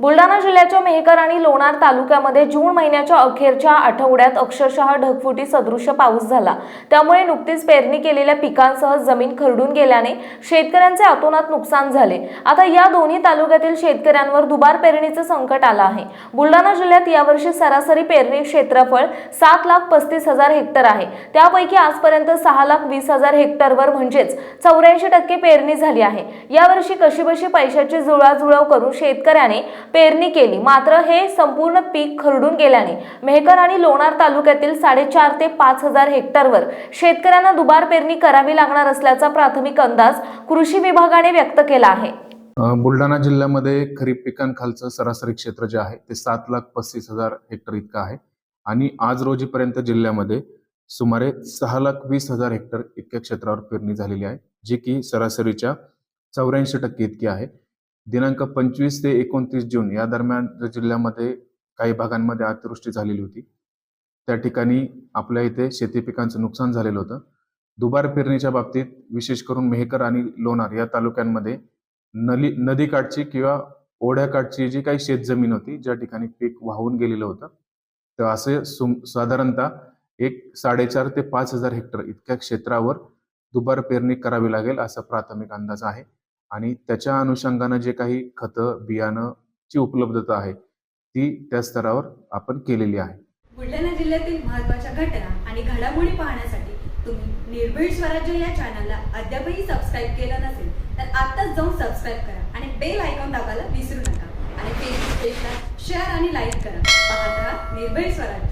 बुलढाणा जिल्ह्याच्या मेहकर आणि लोणार तालुक्यामध्ये जून महिन्याच्या अखेरच्या आठवड्यात अक्षरशः ढगफुटी सदृश्य पाऊस झाला. त्यामुळे नुकतीच पेरणी केलेल्या पिकांसह जमीन खरडून गेल्याने शेतकऱ्यांचे अतोनात नुकसान झाले. आता या दोन्ही तालुक्यातील शेतकऱ्यांवर दुबार पेरणीचं संकट आलं आहे. बुलढाणा जिल्ह्यात यावर्षी सरासरी पेरणी क्षेत्रफळ सात लाख पस्तीस हजार हेक्टर आहे. त्यापैकी आजपर्यंत सहा लाख वीस हजार हेक्टरवर म्हणजेच चौऱ्याऐंशी टक्के पेरणी झाली आहे. यावर्षी कशीबशी पैशाची जुळाजुळव करून शेतकऱ्याने पेरणी केली. मात्र हे संपूर्ण पीक खरडून गेल्याने मेहकर आणि लोणार तालुक्यातील साडेचार ते पाच हजार हेक्टरवर शेतकऱ्यांना दुबार पेरणी करावी लागणार असल्याचा प्राथमिक अंदाज कृषी विभागाने व्यक्त केला आहे. बुलढाणा जिल्ह्यामध्ये खरीप पिकांखालचं सरासरी क्षेत्र जे आहे ते सात लाख पस्तीस हजार हेक्टर इतकं आहे. आणि आज रोजीपर्यंत जिल्ह्यामध्ये सुमारे सहा लाख वीस हजार हेक्टर इतक्या क्षेत्रावर पेरणी झालेली आहे जी की सरासरीच्या चौऱ्याऐंशी टक्के इतकी आहे. दिनांक पंचवीस ते एकोणतीस जून या दरम्यान जिल्ह्यामध्ये काही भागांमध्ये अतिवृष्टी झालेली होती त्या ठिकाणी आपल्या इथे शेती पिकांचं नुकसान झालेलं होतं. दुबार पेरणीच्या बाबतीत विशेष करून मेहकर आणि लोणार या तालुक्यांमध्ये नली नदीकाठची किंवा ओढ्याकाठची जी काही शेतजमीन होती ज्या ठिकाणी पीक वाहून गेलेलं होतं तर असे सुम साधारणतः एक साडेचार ते पाच हजार हेक्टर इतक्या क्षेत्रावर दुबार पेरणी करावी लागेल असा प्राथमिक अंदाज आहे. आणि त्याच्या अनुषंगानं जे काही खतं बियाणं ची उपलब्धता आहे ती त्या स्तरावर आपण केलेली आहे. बुलढाणा जिल्ह्यातील महत्त्वाच्या घटना आणि घडामोडी पाहण्यासाठी तुम्ही निर्भीड स्वराज्य या चॅनलला अद्यापही सबस्क्राईब केलं नसेल तर आत्ताच जाऊन सबस्क्राईब करा आणि बेल आयकॉन दाबायला विसरू नका. आणि फेसबुक पेजला शेअर आणि लाईक करा. पाहत राहा निर्भीड स्वराज्य.